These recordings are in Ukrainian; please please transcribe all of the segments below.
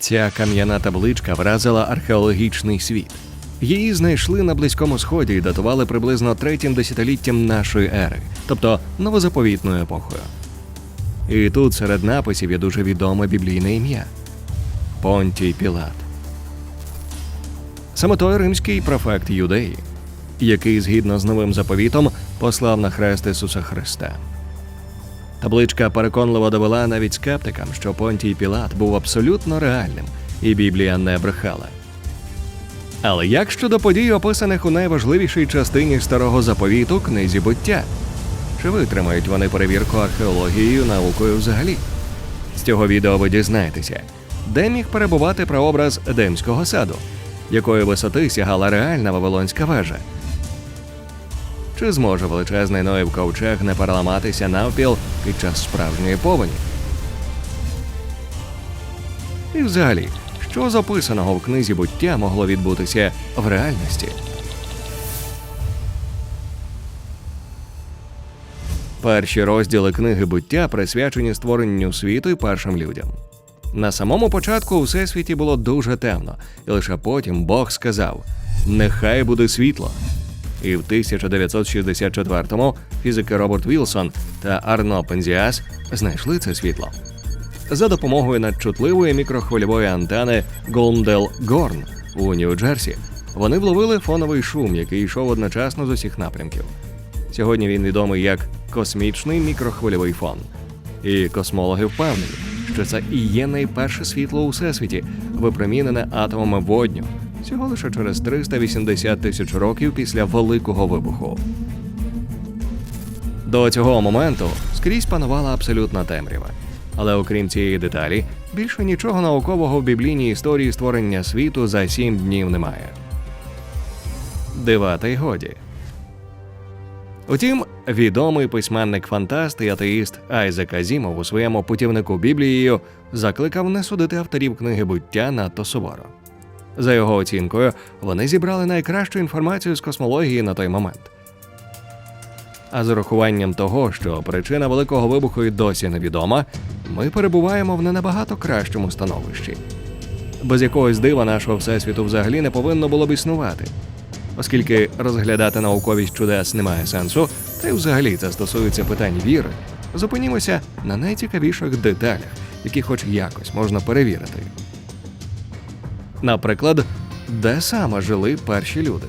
Ця кам'яна табличка вразила археологічний світ. Її знайшли на Близькому Сході і датували приблизно третім десятиліттям нашої ери, тобто новозаповітною епохою. І тут серед написів є дуже відоме біблійне ім'я Понтій Пілат. Саме той римський префект юдеї, який згідно з новим заповітом послав на хрест Ісуса Христа. Табличка переконливо довела навіть скептикам, що Понтій Пілат був абсолютно реальним, і Біблія не брехала. Але як щодо подій, описаних у найважливішій частині старого заповіту книзі буття? Чи витримають вони перевірку археологією, наукою взагалі? З цього відео ви дізнаєтеся, де міг перебувати прообраз Едемського саду, якої висоти сягала реальна Вавилонська вежа. Чи зможе величезний Ноїв ковчег не переламатися навпіл під час справжньої повені? І взагалі, що з описаного в книзі буття могло відбутися в реальності? Перші розділи книги буття присвячені створенню світу і першим людям. На самому початку у всесвіті було дуже темно, і лише потім Бог сказав: Нехай буде світло. І в 1964-му фізики Роберт Вілсон та Арно Пензіас знайшли це світло. За допомогою надчутливої мікрохвильової антени Голмдел Горн у Нью-Джерсі вони вловили фоновий шум, який йшов одночасно з усіх напрямків. Сьогодні він відомий як космічний мікрохвильовий фон. І космологи впевнені, що це і є найперше світло у всесвіті, випромінене атомами водню, всього лише через 380 тисяч років після Великого вибуху. До цього моменту скрізь панувала абсолютна темрява. Але окрім цієї деталі, більше нічого наукового в біблійній історії створення світу за сім днів немає. Дива та й годі. Утім, відомий письменник фантаст і атеїст Айзек Азімов у своєму путівнику Біблією закликав не судити авторів книги буття надто суворо. За його оцінкою, вони зібрали найкращу інформацію з космології на той момент. А з урахуванням того, що причина великого вибуху й досі невідома, ми перебуваємо в не набагато кращому становищі. Без якогось дива нашого всесвіту взагалі не повинно було б існувати. Оскільки розглядати науковість чудес немає сенсу, та й взагалі це стосується питань віри, зупинімося на найцікавіших деталях, які хоч якось можна перевірити. Наприклад, де саме жили перші люди.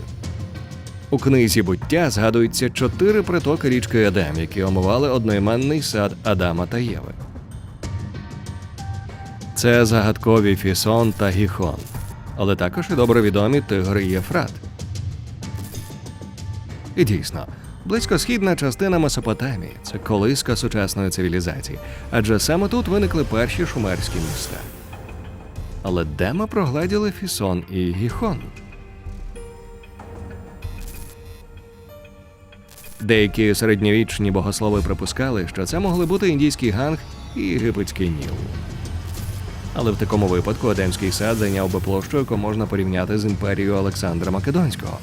У книзі буття згадуються чотири притоки річки Едем, які омивали одноіменний сад Адама та Єви. Це загадкові Фісон та Гіхон, але також і добре відомі Тигр і Єфрат. І дійсно, близькосхідна частина Месопотамії це колиска сучасної цивілізації, адже саме тут виникли перші шумерські міста. Але де ми прогледіли Фісон і Гіхон? Деякі середньовічні богослови припускали, що це могли бути індійський ганг і єгипетський ніл. Але в такому випадку Едемський сад зайняв би площу, яку можна порівняти з імперією Олександра Македонського.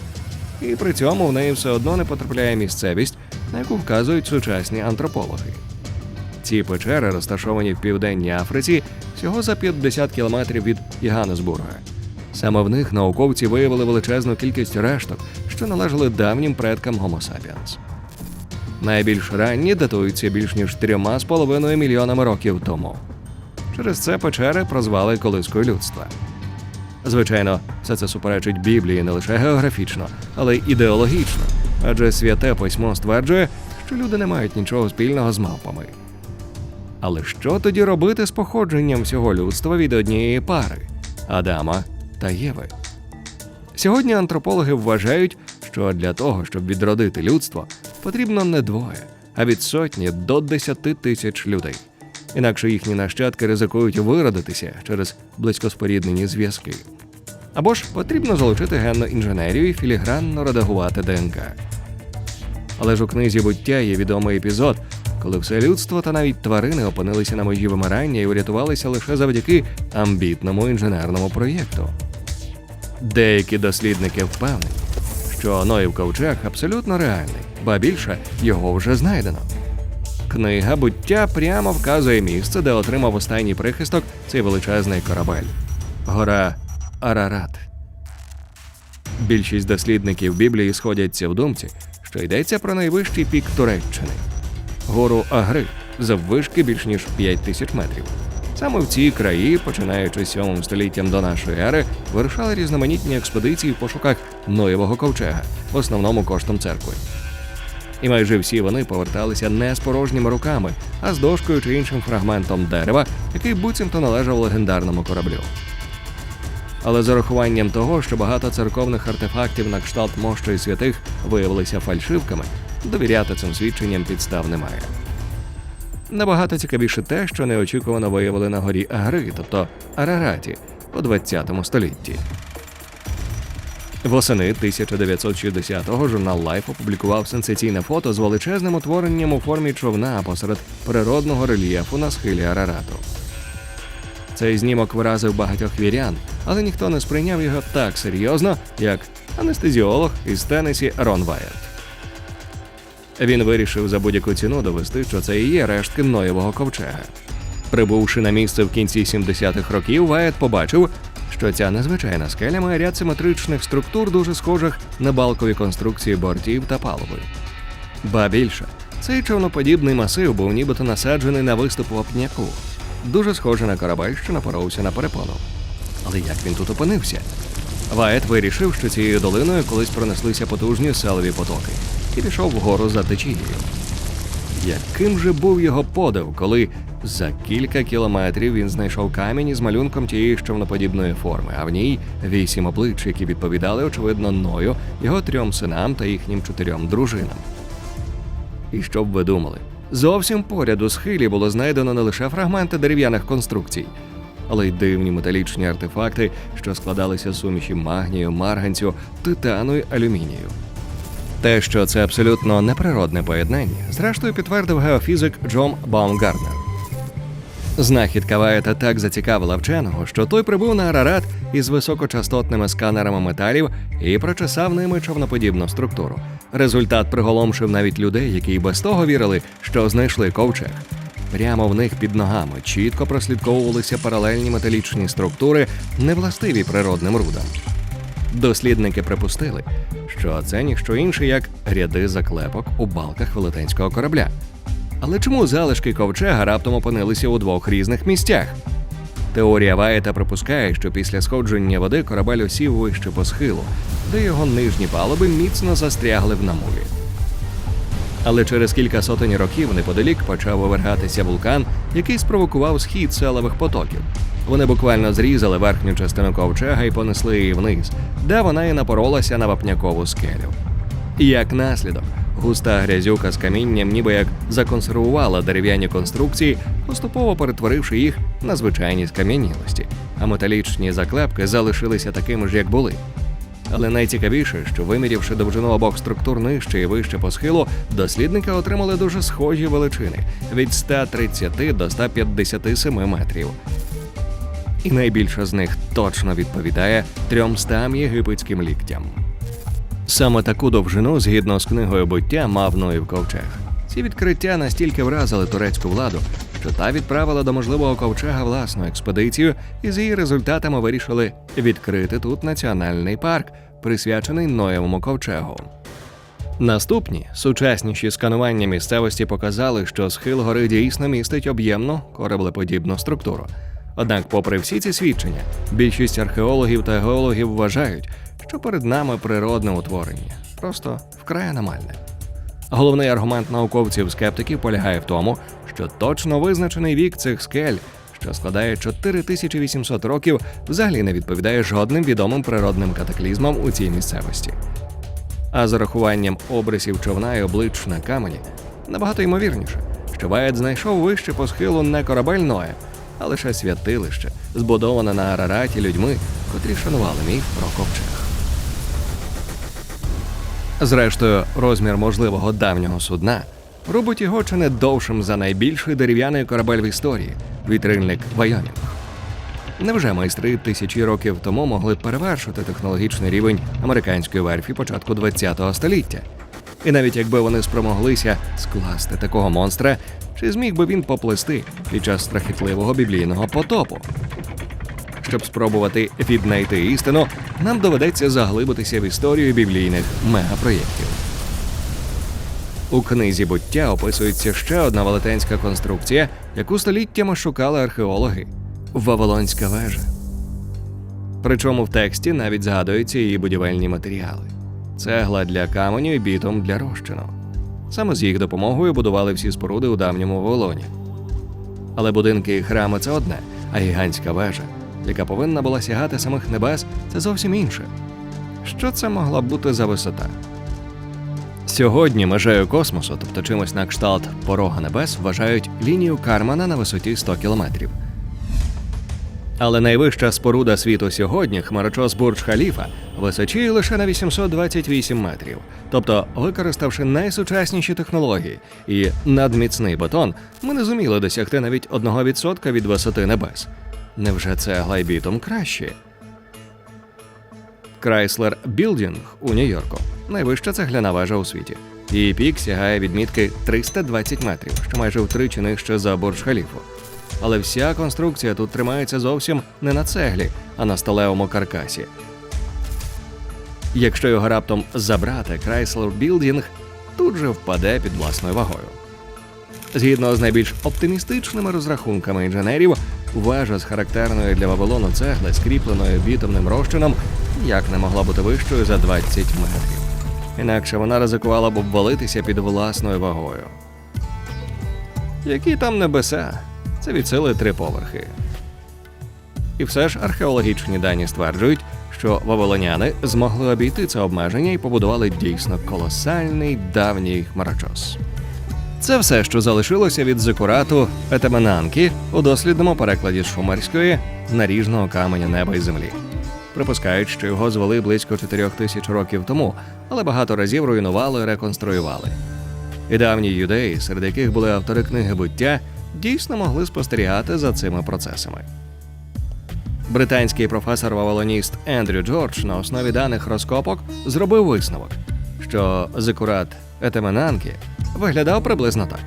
І при цьому в неї все одно не потрапляє місцевість, на яку вказують сучасні антропологи. Ці печери розташовані в південній Африці всього за 50 кілометрів від Єганнесбурга. Саме в них науковці виявили величезну кількість решток, що належали давнім предкам Homo sapiens. Найбільш ранні датуються більш ніж трьома з половиною мільйонами років тому. Через це печери прозвали колискою людства. Звичайно, все це суперечить Біблії не лише географічно, але й ідеологічно, адже святе письмо стверджує, що люди не мають нічого спільного з мавпами. Але що тоді робити з походженням всього людства від однієї пари Адама та Єви? Сьогодні антропологи вважають, що для того, щоб відродити людство, потрібно не двоє, а від сотні до десяти тисяч людей. Інакше їхні нащадки ризикують виродитися через близькоспоріднені зв'язки. Або ж потрібно залучити генну інженерію і філігранно редагувати ДНК. Але ж у книзі буття є відомий епізод, коли все людство та навіть тварини опинилися на межі вимирання і урятувалися лише завдяки амбітному інженерному проєкту. Деякі дослідники впевнені, що Ноїв ковчег абсолютно реальний, ба більше його вже знайдено. Книга буття прямо вказує місце, де отримав останній прихисток цей величезний корабель. гора Арарат. Більшість дослідників Біблії сходяться в думці, що йдеться про найвищий пік Туреччини гору Агри заввишки більш ніж 5 тисяч метрів. Саме в ці краї, починаючи з 7 століттям до нашої ери, вирушали різноманітні експедиції в пошуках Ноєвого ковчега, в основному коштом церкви. І майже всі вони поверталися не з порожніми руками, а з дошкою чи іншим фрагментом дерева, який буцімто належав легендарному кораблю. Але з урахуванням того, що багато церковних артефактів на кшталт мощі і святих виявилися фальшивками, довіряти цим свідченням підстав немає. Набагато цікавіше те, що неочікувано виявили на горі Агри, тобто Арараті, у 20 столітті. Восени 1960-го журнал Life опублікував сенсаційне фото з величезним утворенням у формі човна посеред природного рельєфу на схилі Арарату. Цей знімок виразив багатьох вірян, але ніхто не сприйняв його так серйозно, як анестезіолог із Теннесі Рон Вайерт. Він вирішив за будь-яку ціну довести, що це і є рештки Ноєвого ковчега. Прибувши на місце в кінці 70-х років, Вайет побачив, що ця незвичайна скеля має ряд симетричних структур, дуже схожих на балкові конструкції бортів та палуби. Ба більше, цей човноподібний масив був нібито насаджений на виступ вапняку, дуже схожий на корабель, що напоровся на перепону. Але як він тут опинився? Ваєт вирішив, що цією долиною колись пронеслися потужні селові потоки, і пішов вгору за течією. Яким же був його подив, коли за кілька кілометрів він знайшов камінь із малюнком тієї ж човноподібної форми, а в ній вісім облич, які відповідали, очевидно, Ною, його трьом синам та їхнім чотирьом дружинам. І що б ви думали? Зовсім поряд у схилі було знайдено не лише фрагменти дерев'яних конструкцій, але й дивні металічні артефакти, що складалися з суміші магнію, марганцю, титану й алюмінію. Те, що це абсолютно неприродне поєднання, зрештою підтвердив геофізик Джон Баумгартнер. Знахідка Ваєта так зацікавила вченого, що той прибув на Арарат із високочастотними сканерами металів і прочесав ними човноподібну структуру. Результат приголомшив навіть людей, які й без того вірили, що знайшли ковчег. Прямо в них під ногами чітко прослідковувалися паралельні металічні структури, невластиві природним рудам. Дослідники припустили, що це ніщо інше, як ряди заклепок у балках велетенського корабля. Але чому залишки ковчега раптом опинилися у двох різних місцях? Теорія Ваєта припускає, що після сходження води корабель осів вище по схилу, де його нижні палуби міцно застрягли в намулі. Але через кілька сотень років неподалік почав вивергатися вулкан, який спровокував схід селових потоків. Вони буквально зрізали верхню частину ковчега і понесли її вниз, де вона і напоролася на вапнякову скелю. Як наслідок, густа грязюка з камінням ніби як законсервувала дерев'яні конструкції, поступово перетворивши їх на звичайні скам'янілості, а металічні заклепки залишилися такими ж, як були. Але найцікавіше, що вимірявши довжину обох структур нижче і вище по схилу, дослідники отримали дуже схожі величини від 130 до 157 метрів. І найбільша з них точно відповідає 300 єгипетським ліктям. Саме таку довжину, згідно з книгою буття, мав Ноїв ковчег. Ці відкриття настільки вразили турецьку владу, що та відправила до можливого ковчега власну експедицію, і з її результатами вирішили відкрити тут національний парк, присвячений Ноєвому ковчегу. Наступні сучасніші сканування місцевості показали, що схил гори дійсно містить об'ємну кораблеподібну структуру. Однак, попри всі ці свідчення, більшість археологів та геологів вважають, що перед нами природне утворення, просто вкрай аномальне. Головний аргумент науковців-скептиків полягає в тому, що точно визначений вік цих скель, що складає 4800 років, взагалі не відповідає жодним відомим природним катаклізмам у цій місцевості. А з урахуванням обрисів човна і облич на камені набагато ймовірніше, що Ваєт знайшов вище по схилу не корабель Ноя, а лише святилище, збудоване на Арараті людьми, котрі шанували міф про ковчег. Зрештою, розмір можливого давнього судна робить його чи не довшим за найбільший дерев'яний корабель в історії вітрильник Вайомінг. Невже майстри тисячі років тому могли перевершити технологічний рівень американської верфі початку ХХ століття? І навіть якби вони спромоглися скласти такого монстра, чи зміг би він поплисти під час страхітливого біблійного потопу? Щоб спробувати віднайти істину, нам доведеться заглибитися в історію біблійних мегапроєктів. У книзі буття описується ще одна велетенська конструкція, яку століттями шукали археологи Вавилонська вежа. Причому в тексті навіть згадуються її будівельні матеріали: цегла для каменю і бітум для розчину. Саме з їх допомогою будували всі споруди у давньому Вавилоні. Але будинки і храми це одне, а гігантська вежа, яка повинна була сягати самих небес, це зовсім інше. Що це могла бути за висота? Сьогодні межею космосу, тобто чимось на кшталт порога небес, вважають лінію Кармана на висоті 100 кілометрів. Але найвища споруда світу сьогодні, хмарочос Бурдж Халіфа, височіє лише на 828 метрів. Тобто, використавши найсучасніші технології і надміцний бетон, ми не зуміли досягти навіть 1% від висоти небес. Невже цегла й бітум краще? Chrysler Building у Нью-Йорку найвища цегляна вежа у світі. Її пік сягає відмітки 320 метрів, що майже втричі нижче за Бурдж Халіфу. Але вся конструкція тут тримається зовсім не на цеглі, а на сталевому каркасі. Якщо його раптом забрати, Chrysler Building тут же впаде під власною вагою. Згідно з найбільш оптимістичними розрахунками інженерів, вежа з характерною для Вавилону цегли, скріпленою бітумним розчином, як не могла бути вищою за 20 метрів. Інакше вона ризикувала б обвалитися під власною вагою. Які там небеса? Це від сили три поверхи. І все ж археологічні дані стверджують, що вавилоняни змогли обійти це обмеження і побудували дійсно колосальний давній хмарочос. Це все, що залишилося від зикурату Етеменанки у дослідному перекладі з шумерської наріжного каменя неба і землі. Припускають, що його звели близько 4 тисяч років тому, але багато разів руйнували і реконструювали. І давні юдеї, серед яких були автори книги буття, дійсно могли спостерігати за цими процесами. Британський професор вавилоніст Ендрю Джордж на основі даних розкопок зробив висновок, що зикурат Етеменанки виглядав приблизно так.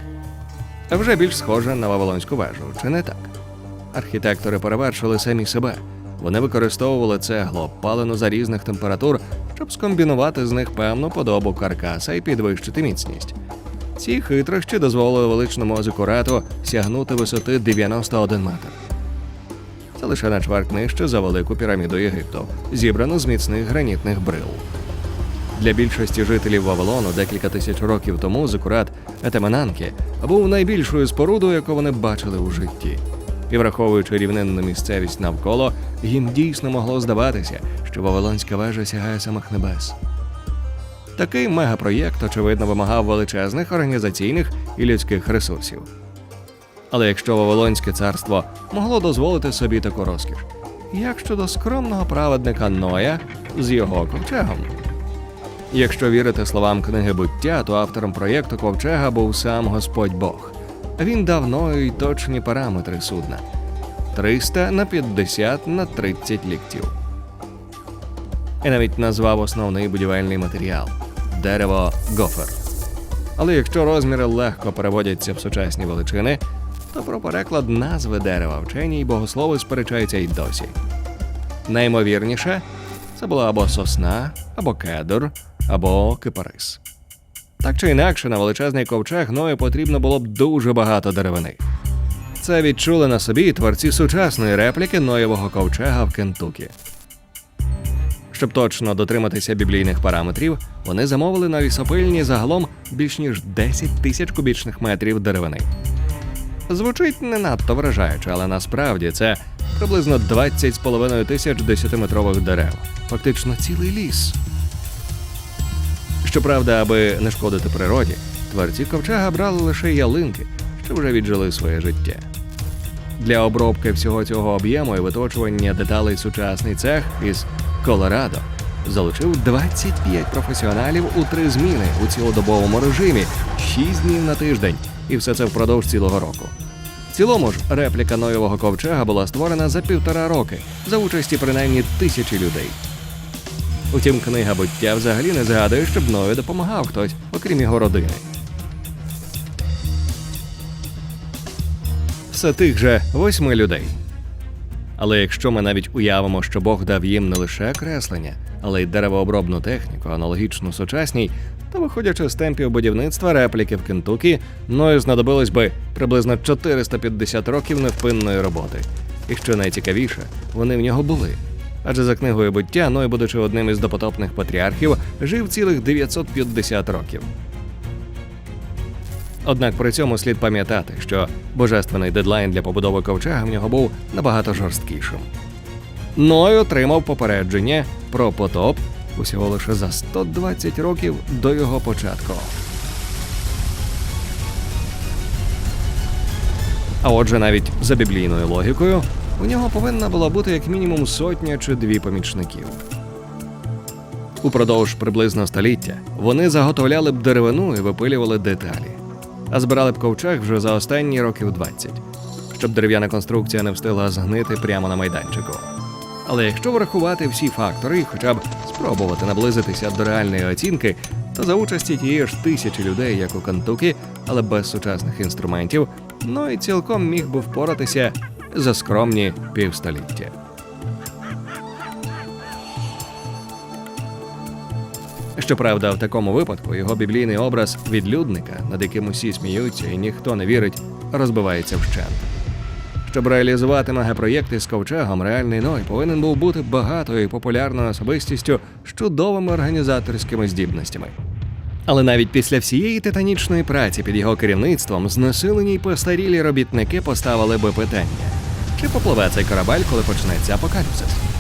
Вже більш схоже на Вавилонську вежу, чи не так? Архітектори перевершили самі себе. Вони використовували цеглу, обпалену за різних температур, щоб скомбінувати з них певну подобу каркаса і підвищити міцність. Ці хитрощі дозволили величному зикурату сягнути висоти 91 метр. Це лише на чверть нижче за велику піраміду Єгипту, зібрану з міцних гранітних брил. Для більшості жителів Вавилону декілька тисяч років тому зикурат Етеменанки був найбільшою спорудою, яку вони бачили у житті. І враховуючи рівнинну місцевість навколо, їм дійсно могло здаватися, що Вавилонська вежа сягає самих небес. Такий мегапроєкт, очевидно, вимагав величезних організаційних і людських ресурсів. Але якщо Вавилонське царство могло дозволити собі таку розкіш, як щодо скромного праведника Ноя з його ковчегом? Якщо вірити словам книги буття, то автором проєкту ковчега був сам Господь Бог. Він дав Ною точні параметри судна 300 на 50 на 30 ліктів. І навіть назвав основний будівельний матеріал дерево гофер. Але якщо розміри легко переводяться в сучасні величини, то про переклад назви дерева вчені й богослови сперечаються й досі. Наймовірніше, це була або сосна, або кедр, або кипарис. Так чи інакше, на величезний ковчег Ною потрібно було б дуже багато деревини. Це відчули на собі творці сучасної репліки Ноєвого ковчега в Кентукі. Щоб точно дотриматися біблійних параметрів, вони замовили на лісопильні загалом більш ніж 10 тисяч кубічних метрів деревини. Звучить не надто вражаюче, але насправді це приблизно 20,5 тисяч 10-метрових дерев. Фактично цілий ліс. Щоправда, аби не шкодити природі, творці ковчега брали лише ялинки, що вже віджили своє життя. Для обробки всього цього об'єму і виточування деталей сучасний цех із Колорадо залучив 25 професіоналів у три зміни у цілодобовому режимі, 6 днів на тиждень, і все це впродовж цілого року. В цілому ж репліка Ноєвого ковчега була створена за півтора роки за участі принаймні тисячі людей. Утім, книга буття взагалі не згадує, щоб Ною допомагав хтось, окрім його родини. Все тих же восьми людей. Але якщо ми навіть уявимо, що Бог дав їм не лише креслення, але й деревообробну техніку, аналогічну сучасній, то виходячи з темпів будівництва репліки в Кентукі, Ною знадобилось би приблизно 450 років невпинної роботи. І що найцікавіше, вони в нього були. Адже за книгою буття Ной, будучи одним із допотопних патріархів, жив цілих 950 років. Однак при цьому слід пам'ятати, що божественний дедлайн для побудови ковчега в нього був набагато жорсткішим. Ной отримав попередження про потоп усього лише за 120 років до його початку. А отже, навіть за біблійною логікою, у нього повинна була бути як мінімум сотня чи дві помічників. Упродовж приблизно століття вони заготовляли б деревину і випилювали деталі, а збирали б ковчег вже за останні років 20, щоб дерев'яна конструкція не встигла згнити прямо на майданчику. Але якщо врахувати всі фактори і хоча б спробувати наблизитися до реальної оцінки, то за участі тієї ж тисячі людей, як у Кентукі, але без сучасних інструментів, ну і цілком міг би впоратися за скромні півстоліття. Щоправда, в такому випадку його біблійний образ відлюдника, над яким усі сміються і ніхто не вірить, розбивається вщент. Щоб реалізувати мегапроєкти з ковчегом, реальний Ной повинен був бути багатою і популярною особистістю з чудовими організаторськими здібностями. Але навіть після всієї титанічної праці під його керівництвом знесилені й постарілі робітники поставили би питання: чи попливе цей корабель, коли почнеться апокаліпсис?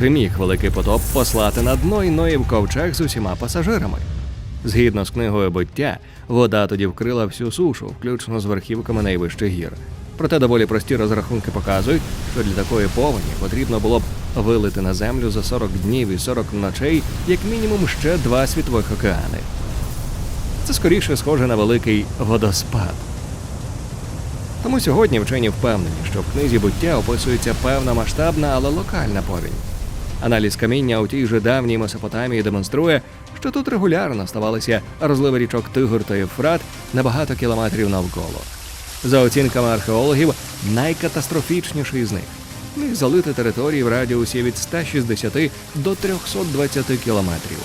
Чи міг великий потоп послати на дно й Ноїв ковчег з усіма пасажирами? Згідно з книгою буття, вода тоді вкрила всю сушу, включно з верхівками найвищих гір. Проте доволі прості розрахунки показують, що для такої повені потрібно було б вилити на землю за 40 днів і 40 ночей, як мінімум ще два світових океани. Це скоріше схоже на великий водоспад. Тому сьогодні вчені впевнені, що в книзі буття описується певна масштабна, але локальна повінь. Аналіз каміння у тій же давній Месопотамії демонструє, що тут регулярно ставалися розливи річок Тигр та Євфрат на багато кілометрів навколо. За оцінками археологів, найкатастрофічніший з них міг залити території в радіусі від 160 до 320 кілометрів.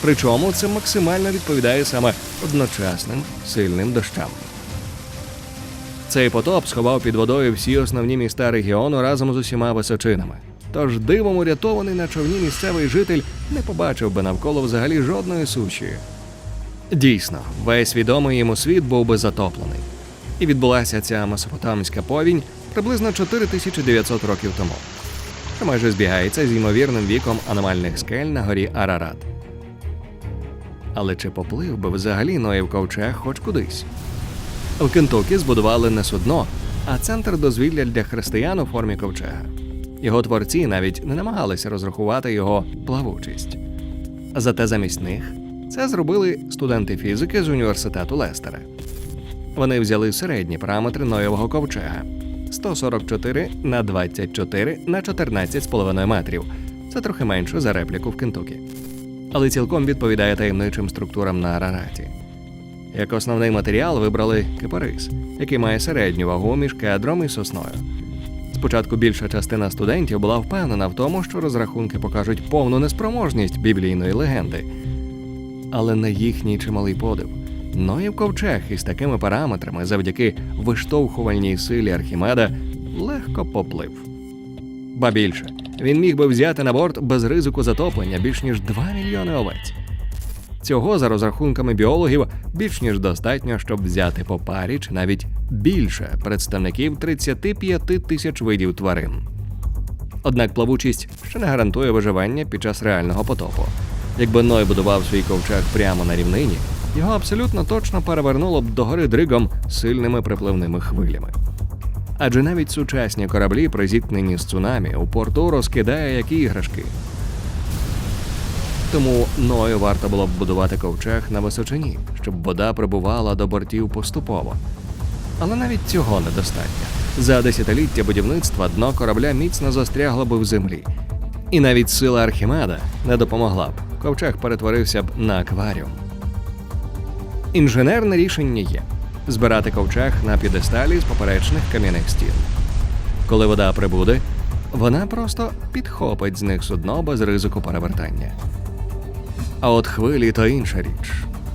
Причому це максимально відповідає саме одночасним сильним дощам. Цей потоп сховав під водою всі основні міста регіону разом з усіма височинами. Тож дивом урятований на човні місцевий житель не побачив би навколо взагалі жодної суші. Дійсно, весь відомий йому світ був би затоплений. І відбулася ця месопотамська повінь приблизно 4900 років тому, що майже збігається з ймовірним віком аномальних скель на горі Арарат. Але чи поплив би взагалі Ноїв ковчег хоч кудись? В Кентукі збудували не судно, а центр дозвілля для християн у формі ковчега. Його творці навіть не намагалися розрахувати його плавучість. Зате замість них це зробили студенти фізики з університету Лестера. Вони взяли середні параметри Ноєвого ковчега 144 на 24 на 14,5 метрів. Це трохи менше за репліку в Кентукі. Але цілком відповідає таємничим структурам на Арараті. Як основний матеріал вибрали кипарис, який має середню вагу між кедром і сосною. Спочатку більша частина студентів була впевнена в тому, що розрахунки покажуть повну неспроможність біблійної легенди. Але на їхній чималий подив. Ноїв ковчег із такими параметрами завдяки виштовхувальній силі Архімеда легко поплив. Ба більше, він міг би взяти на борт без ризику затоплення більш ніж 2 мільйони овець. Цього, за розрахунками біологів, більш ніж достатньо, щоб взяти по парі чи навіть більше представників 35 тисяч видів тварин. Однак плавучість ще не гарантує виживання під час реального потопу. Якби Ной будував свій ковчег прямо на рівнині, його абсолютно точно перевернуло б догори дригом сильними припливними хвилями. Адже навіть сучасні кораблі при зіткненні з цунамі у порту розкидає як іграшки. Тому Ною варто було б будувати ковчег на височині, щоб вода прибувала до бортів поступово. Але навіть цього недостатньо. За десятиліття будівництва дно корабля міцно застрягло би в землі. І навіть сила Архімеда не допомогла б. Ковчег перетворився б на акваріум. Інженерне рішення є збирати ковчег на підесталі з поперечних кам'яних стін. Коли вода прибуде, вона просто підхопить з них судно без ризику перевертання. А от хвилі то інша річ.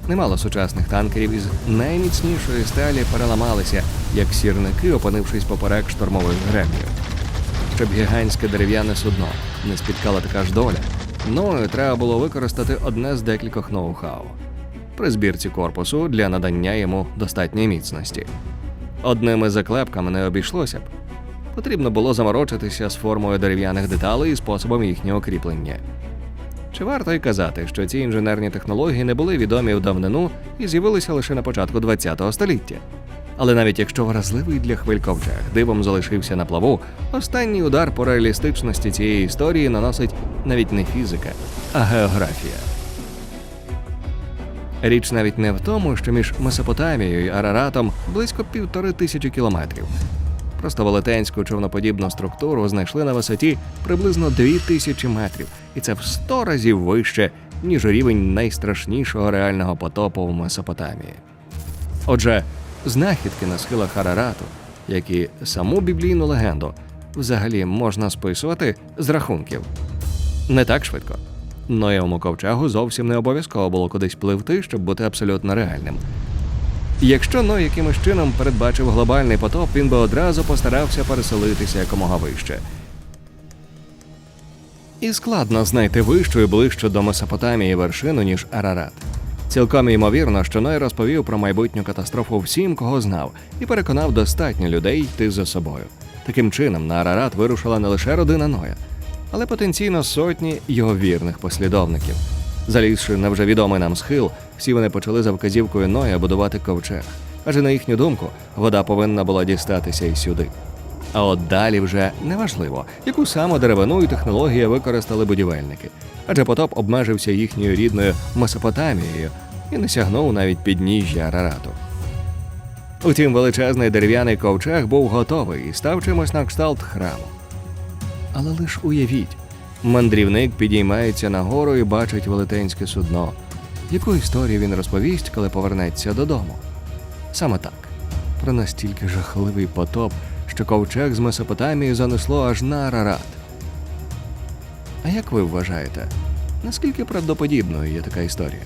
Немало сучасних танкерів із найміцнішої сталі переламалися, як сірники, опинившись поперек штормових греблів. Щоб гігантське дерев'яне судно не спіткала така ж доля, мною треба було використати одне з декількох ноу-хау при збірці корпусу для надання йому достатньої міцності. Одними заклепками не обійшлося б. Потрібно було заморочитися з формою дерев'яних деталей і способом їхнього кріплення. Чи варто й казати, що ці інженерні технології не були відомі в давнину і з'явилися лише на початку ХХ століття? Але навіть якщо вразливий для хвиль ковчег дивом залишився на плаву, останній удар по реалістичності цієї історії наносить навіть не фізика, а географія. Річ навіть не в тому, що між Месопотамією і Араратом близько півтори тисячі кілометрів. Просто велетенську човноподібну структуру знайшли на висоті приблизно дві тисячі метрів, і це в сто разів вище, ніж рівень найстрашнішого реального потопу в Месопотамії. Отже, знахідки на схилах Арарату, як і саму біблійну легенду, взагалі можна списувати з рахунків. Не так швидко. Ноєвому ковчегу зовсім не обов'язково було кудись пливти, щоб бути абсолютно реальним. Якщо Ной якимось чином передбачив глобальний потоп, він би одразу постарався переселитися якомога вище. І складно знайти вищу і ближчу до Месопотамії вершину, ніж Арарат. Цілком ймовірно, що Ной розповів про майбутню катастрофу всім, кого знав, і переконав достатньо людей йти за собою. Таким чином, на Арарат вирушила не лише родина Ноя, але потенційно сотні його вірних послідовників. Залізши на вже відомий нам схил, всі вони почали за вказівкою Ноя будувати ковчег. Адже на їхню думку, вода повинна була дістатися і сюди. А от далі вже неважливо, яку саме деревину і технологію використали будівельники, адже потоп обмежився їхньою рідною Месопотамією і не сягнув навіть підніжжя Арарату. Утім, величезний дерев'яний ковчег був готовий і став чимось на кшталт храму. Але лиш уявіть, мандрівник підіймається нагору і бачить велетенське судно. Яку історію він розповість, коли повернеться додому? Саме так. Про настільки жахливий потоп, що ковчег з Месопотамії занесло аж на Арарат. А як ви вважаєте, наскільки правдоподібною є така історія?